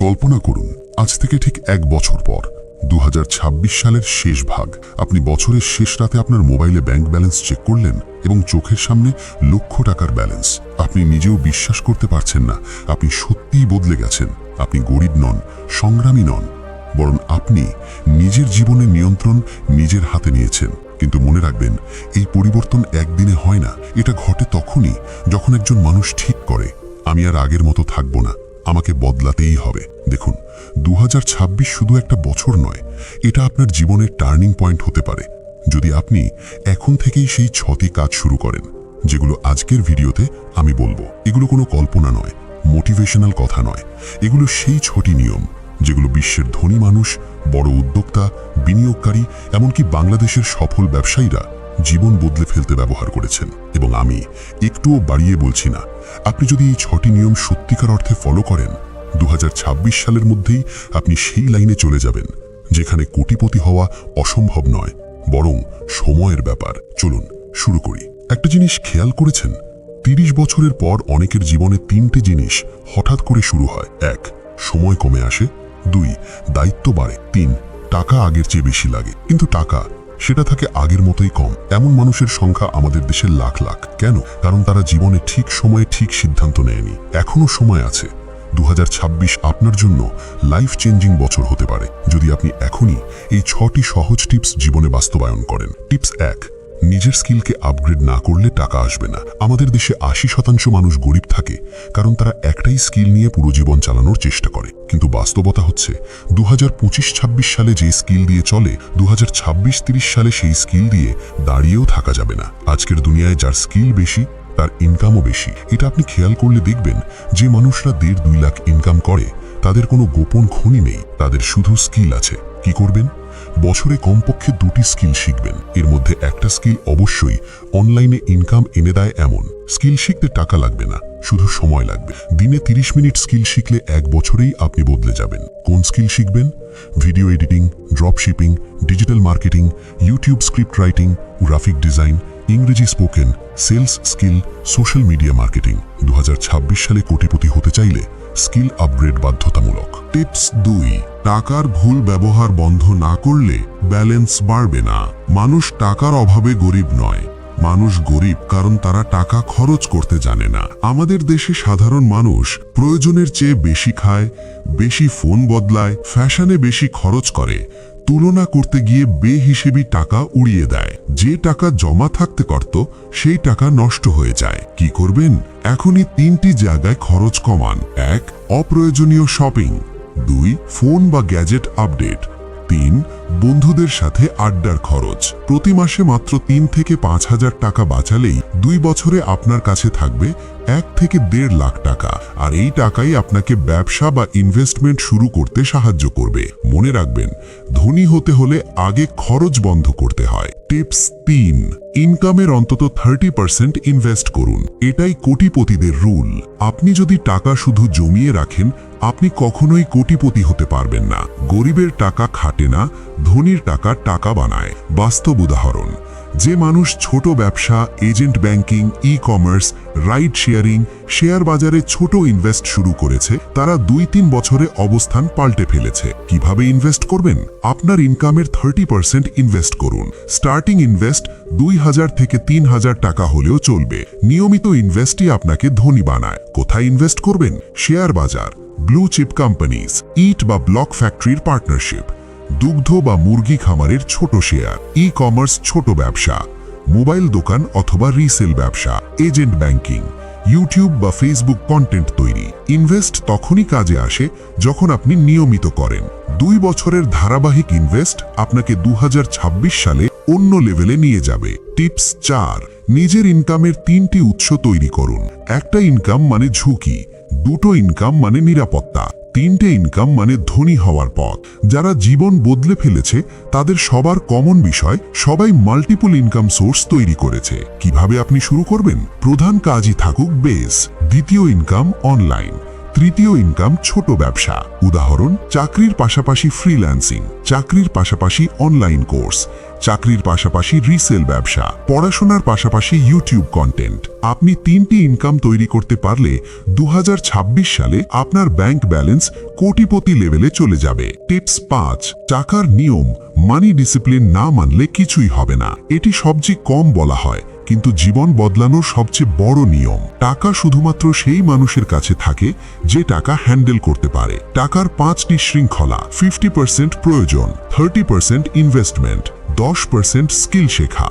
কল্পনা করুন, আজ থেকে ঠিক এক বছর পর দু হাজার ছাব্বিশ সালের শেষ ভাগ। আপনি বছরের শেষ রাতে আপনার মোবাইলে ব্যাংক ব্যালেন্স চেক করলেন এবং চোখের সামনে লক্ষ টাকার ব্যালেন্স। আপনি নিজেও বিশ্বাস করতে পারছেন না, আপনি সত্যিই বদলে গেছেন। আপনি গরিব নন, সংগ্রামী নন, বরং আপনি নিজের জীবনের নিয়ন্ত্রণ নিজের হাতে নিয়েছেন। কিন্তু মনে রাখবেন, এই পরিবর্তন একদিনে হয় না, এটা ঘটে তখনই যখন একজন মানুষ ঠিক করে, আমি আর আগের মতো থাকব না। আমাকে বদলাতেই হবে। দেখুন দু হাজার ছাব্বিশ শুধু একটা বছর নয়, এটা আপনার জীবনের টার্নিং পয়েন্ট হতে পারে। যদি আপনি এখন থেকেই সেই ছটি কাজ শুরু করেন, যেগুলো আজকের ভিডিওতে আমি বলব, এগুলো কোনো কল্পনা নয়, মোটিভেশনাল কথা নয়। এগুলো সেই ছটি নিয়ম, যেগুলো বিশ্বের ধনী মানুষ, বড় উদ্যোক্তা, বিনিয়োগকারী, এমনকি বাংলাদেশের সফল ব্যবসায়ীরা জীবন বদলে ফেলতে ব্যবহার করেছেন। এবং আমি একটুও বাড়িয়ে বলছি না, আপনি যদি এই ছটি নিয়ম সত্যিকার অর্থে ফলো করেন দু হাজার ছাব্বিশ সালের মধ্যেই আপনি সেই লাইনে চলে যাবেন, যেখানে কোটিপতি হওয়া অসম্ভব নয়, বরং সময়ের ব্যাপার। চলুন, শুরু করি। একটা জিনিস খেয়াল করেছেন? তিরিশ বছরের পর অনেকের জীবনে তিনটে জিনিস হঠাৎ করে শুরু হয়। এক, সময় কমে আসে। দুই, দায়িত্ব বাড়ে। তিন, টাকা আগের চেয়ে বেশি লাগে। কিন্তু টাকা সেটা থাকে আগের মতোই কম। এমন মানুষের সংখ্যা আমাদের দেশে লাখ লাখ। কেন? কারণ তারা জীবনে ঠিক সময়ে ঠিক সিদ্ধান্ত নেয়নি। এখনও সময় আছে। দু হাজার ছাব্বিশ আপনার জন্য লাইফ চেঞ্জিং বছর হতে পারে। যদি আপনি এখনই এই ছটি সহজ টিপস জীবনে বাস্তবায়ন করেন। টিপস এক নিজের স্কিলকে আপগ্রেড না করলে টাকা আসবে না। আমাদের দেশে আশি শতাংশ মানুষ গরিব থাকে, কারণ তারা একটাই স্কিল নিয়ে পুরো জীবন চালানোর চেষ্টা করে। কিন্তু বাস্তবতা হচ্ছে দু হাজার পঁচিশ সালে যে স্কিল দিয়ে চলে দু হাজার সালে সেই স্কিল দিয়ে দাঁড়িয়েও থাকা যাবে না। আজকের দুনিয়ায় যার স্কিল বেশি, তার ইনকামও বেশি। এটা আপনি খেয়াল করলে দেখবেন, যে মানুষরা দেড় দুই লাখ ইনকাম করে, তাদের কোনো গোপন খনি নেই, তাদের শুধু স্কিল আছে। কি করবেন? বছরে কমপক্ষে দুটি স্কিল শিখবেন। এর মধ্যে একটা স্কিল অবশ্যই অনলাইনে ইনকাম এনে দেয় এমন। স্কিল শিখতে টাকা লাগবে না, শুধু সময় লাগবে। দিনে 30 মিনিট স্কিল শিখলে এক বছরেই আপনি বদলে যাবেন। কোন স্কিল শিখবেন? Video editing, drop shipping, digital marketing, YouTube script writing, graphic design, ইংরেজি spoken, sales skill, social media marketing. দু হাজার ছাব্বিশ সালে কোটিপতি হতে চাইলে স্কিল আপগ্রেড বাধ্যতামূলক। টিপস দুই, টাকার ভুল ব্যবহার বন্ধ না করলে ব্যালেন্স বাড়বে না। মানুষ টাকার অভাবে গরিব নয়। মানুষ গরিব কারণ তারা টাকা খরচ করতে জানে না। আমাদের দেশে সাধারণ মানুষ প্রয়োজনের চেয়ে বেশি খায়, বেশি ফোন বদলায়, ফ্যাশনে বেশি খরচ করে তুলনা করতে গিয়ে বেহিসেবি টাকা উড়িয়ে দেয়। যে টাকা জমা থাকতে করত সেই টাকা নষ্ট হয়ে যায়। কি করবেন? এখনই তিনটি জায়গায় খরচ কমান। এক, অপ্রয়োজনীয় শপিং। দুই, ফোন বা গ্যাজেট আপডেট। তিন বন্ধুদের সাথে আড্ডার খরচ। প্রতি মাসে মাত্র তিন থেকে পাঁচ হাজার টাকা বাঁচালেই দুই বছরে আপনার কাছে থাকবে এক থেকে দেড় লাখ টাকা। আর এই টাকাই আপনাকে ব্যবসা বা ইনভেস্টমেন্ট শুরু করতে সাহায্য করবে। মনে রাখবেন, ধনী হতে হলে আগে খরচ বন্ধ করতে হয়। টিপস তিন ইনকামের অন্তত থার্টি পার্সেন্ট ইনভেস্ট করুন। এটাই কোটিপতিদের রুল আপনি যদি টাকা শুধু জমিয়ে রাখেন, আপনি কখনোই কোটিপতি হতে পারবেন না। গরিবের টাকা খাটে না, ধনীর টাকা টাকা বানায়। বাস্তব উদাহরণ যে মানুষ ছোট ব্যবসা, agent banking e commerce ride sharing share বাজারে ছোট ইনভেস্ট শুরু করেছে, তারা দুই তিন বছরে অবস্থান পাল্টে ফেলেছে। কীভাবে ইনভেস্ট করবেন? আপনার ইনকামের থার্টি পার্সেন্ট ইনভেস্ট করুন। স্টার্টিং ইনভেস্ট দুই হাজার থেকে তিন হাজার টাকা হলেও চলবে। নিয়মিত ইনভেস্টই আপনাকে ধনী বানায়। কোথায় ইনভেস্ট করবেন? শেয়ার বাজার। ব্লু চিপ কোম্পানিজ ইট বা ব্লক ফ্যাক্টরির পার্টনারশিপ দুগ্ধ বা মুরগি খামারের ছোট শেয়ার ই কমার্স ছোট ব্যবসা, মোবাইল দোকান অথবা রিসেল ব্যবসা এজেন্ট ব্যাংকিং ইউটিউব বা ফেসবুক কন্টেন্ট তৈরি। ইনভেস্ট তখনই কাজে আসে যখন আপনি নিয়মিত করেন। দুই বছরের ধারাবাহিক ইনভেস্ট আপনাকে দু হাজার ছাব্বিশ সালে অন্য লেভেলে নিয়ে যাবে। টিপস চার, নিজের ইনকামের তিনটি উৎস তৈরি করুন। একটা ইনকাম মানে ঝুঁকি, দুটো ইনকাম মানে নিরাপত্তা। তিনটে ইনকাম মানে ধনী হওয়ার পথ। যারা জীবন বদলে ফেলেছে, তাদের সবার কমন বিষয়, সবাই মাল্টিপল ইনকাম সোর্স তৈরি করেছে। কীভাবে আপনি শুরু করবেন? প্রধান কাজই থাকুক বেস দ্বিতীয় ইনকাম অনলাইন তৃতীয় ইনকাম ছোট ব্যবসা। উদাহরণ, চাকরির পাশাপাশি ফ্রিল্যান্সিং চাকরির পাশাপাশি অনলাইন কোর্স চাকরির পাশাপাশি রিসেল ব্যবসা, পড়াশোনার পাশাপাশি ইউটিউব কন্টেন্ট আপনি তিনটি ইনকাম তৈরি করতে পারলে দু হাজার ছাব্বিশ সালে আপনার ব্যাংক ব্যালেন্স কোটিপতি লেভেলে চলে যাবে। টিপস পাঁচ, টাকার নিয়ম মানি ডিসিপ্লিন না মানলে কিছুই হবে না। এটি সবচেয়ে কম বলা হয়। কিন্তু জীবন বদলানোর সবচেয়ে বড় নিয়ম, টাকা শুধুমাত্র সেই মানুষের কাছে থাকে যে টাকা হ্যান্ডেল করতে পারে। টাকার পাঁচটি শৃঙ্খলা, ফিফটি প্রয়োজন, থার্টি ইনভেস্টমেন্ট। দশ পার্সেন্ট স্কিল শেখা,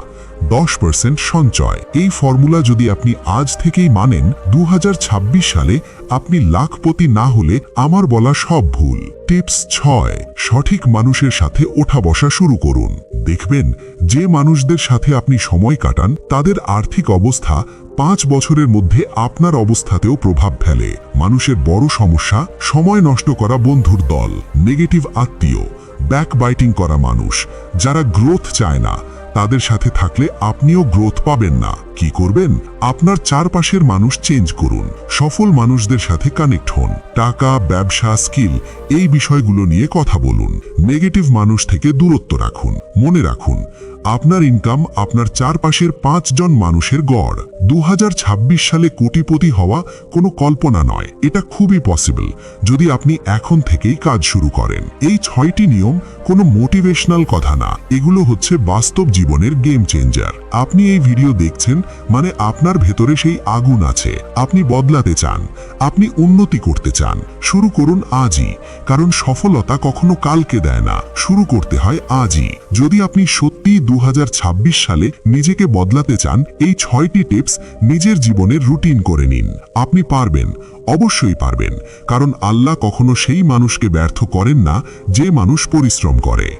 দশ পার্সেন্ট সঞ্চয়। এই ফর্মুলা যদি আপনি আজ থেকেই মানেন দু হাজার ছাব্বিশ সালে আপনি লাখপতি না হলে আমার বলা সব ভুল। টিপস ছয়, সঠিক মানুষের সাথে ওঠা বসা শুরু করুন। দেখবেন, যে মানুষদের সাথে আপনি সময় কাটান, তাদের আর্থিক অবস্থা পাঁচ বছরের মধ্যে আপনার অবস্থাতেও প্রভাব ফেলে। মানুষের বড় সমস্যা, সময় নষ্ট করা বন্ধুর দল, নেগেটিভ আত্মীয় ব্যাকবাইটিং করা মানুষ যারা গ্রোথ চায় না তাদের সাথে থাকলে আপনিও গ্রোথ পাবেন না। কি করবেন? আপনার চারপাশের মানুষ চেঞ্জ করুন। সফল মানুষদের সাথে কানেক্ট হন। টাকা, ব্যবসা স্কিল এই বিষয়গুলো নিয়ে কথা বলুন। নেগেটিভ মানুষ থেকে দূরত্ব রাখুন। মনে রাখুন, আপনার ইনকাম আপনার চারপাশের পাঁচজন মানুষের গড়। দু হাজার ছাব্বিশ সালে কোটিপতি হওয়া কোনো কল্পনা নয়। এটা খুবই পসিবল যদি আপনি এখন থেকেই কাজ শুরু করেন। এই ছয়টি নিয়ম কোনো মোটিভেশনাল কথা না। এগুলো হচ্ছে বাস্তব জীবনের গেম চেঞ্জার আপনি এই ভিডিও দেখছেন মানে আপনার ভেতরে সেই আগুন আছে। আপনি বদলাতে চান। আপনি উন্নতি করতে চান। শুরু করুন আজই। কারণ সফলতা কখনো কালকে দেয় না। শুরু করতে হয় আজই। যদি আপনি সত্যি দু হাজার ছাব্বিশ সালে নিজেকে বদলাতে চান, এই ছয়টি টিপস নিজের জীবনের রুটিন করে নিন। আপনি পারবেন। অবশ্যই পারবেন। কারণ আল্লাহ কখনো সেই মানুষকে ব্যর্থ করেন না, যে মানুষ পরিশ্রম করে।